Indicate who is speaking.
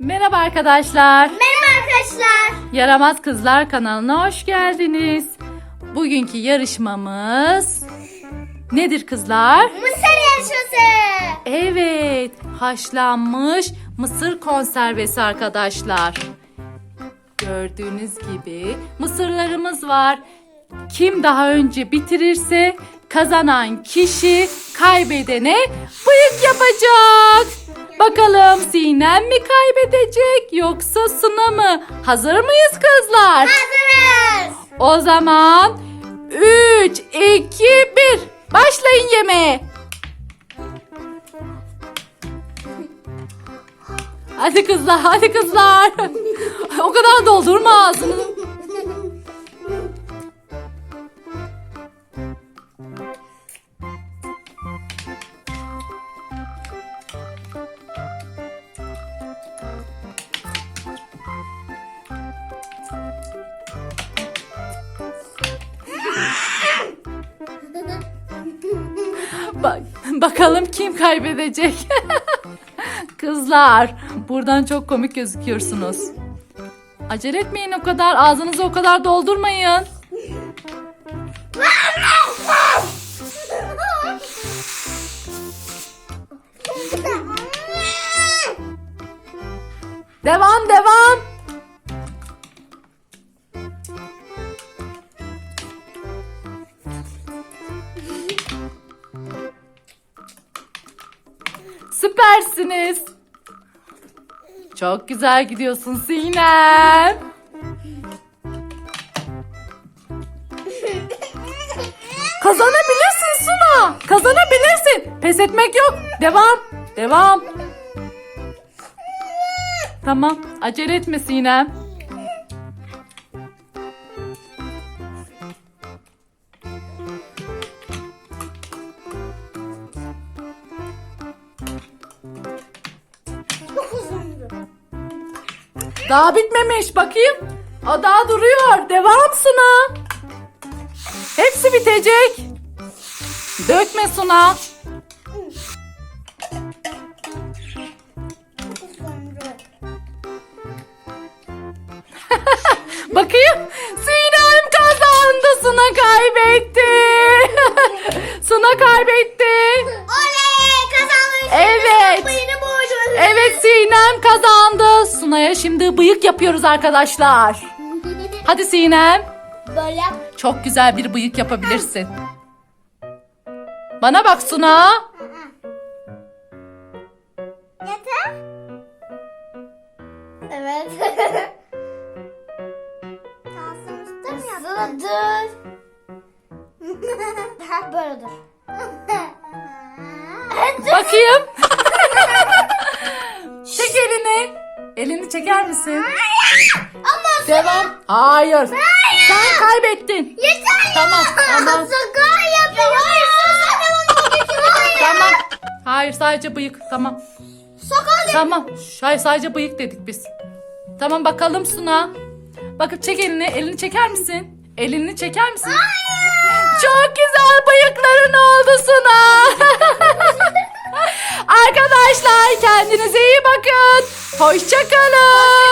Speaker 1: Merhaba arkadaşlar.
Speaker 2: Merhaba arkadaşlar.
Speaker 1: Yaramaz Kızlar kanalına hoş geldiniz. Bugünkü yarışmamız nedir kızlar?
Speaker 2: Mısır yarışması.
Speaker 1: Evet, haşlanmış mısır konservesi arkadaşlar. Gördüğünüz gibi mısırlarımız var. Kim daha önce bitirirse kazanan kişi kaybedene bıyık yapacak. Bakalım Sinem mi kaybedecek yoksa Suna mı? Hazır mıyız kızlar?
Speaker 2: Hazırız.
Speaker 1: O zaman 3, 2, 1 başlayın yemeğe. Hadi kızlar, hadi kızlar. o kadar doldurma ağzını. Bak, bakalım kim kaybedecek. Kızlar, buradan çok komik gözüküyorsunuz. Acele etmeyin o kadar, ağzınızı o kadar doldurmayın. Devam, devam. Süpersiniz. Çok güzel gidiyorsun Sinem. Kazanabilirsin Suna. Kazanabilirsin. Pes etmek yok. Devam. Devam. Tamam. Acele etme Sinem. Daha bitmemiş. Bakayım. O daha duruyor. Devam Suna. Hepsi bitecek. Dökme Suna. Bakayım. Sinem kazandı. Suna kaybetti. Suna kaybetti.
Speaker 2: Oley kazanmış.
Speaker 1: Evet.
Speaker 2: Bıyığını boğacağız.
Speaker 1: Evet Sinem kazandı. Suna'ya şimdi bıyık yapıyoruz arkadaşlar. Hadi Sinem.
Speaker 2: Böyle.
Speaker 1: Çok güzel bir bıyık yapabilirsin. Bana bak Suna.
Speaker 2: Yeter. Evet. Nasıl dur? Böyle dur.
Speaker 1: Bakayım. Çek elini. Elini çeker misin?
Speaker 2: Ama
Speaker 1: Devam. Hayır. Sen kaybettin.
Speaker 2: yeter
Speaker 1: Tamam, tamam.
Speaker 2: Sakar yapıyor.
Speaker 1: Tamam. Hayır sadece bıyık. Tamam.
Speaker 2: Sakal
Speaker 1: Tamam. Hayır sadece bıyık dedik biz. Tamam bakalım Suna. Bakıp çek elini. Elini çeker misin? Elini çeker misin? Çok güzel bıyıkların Hoşçakalın.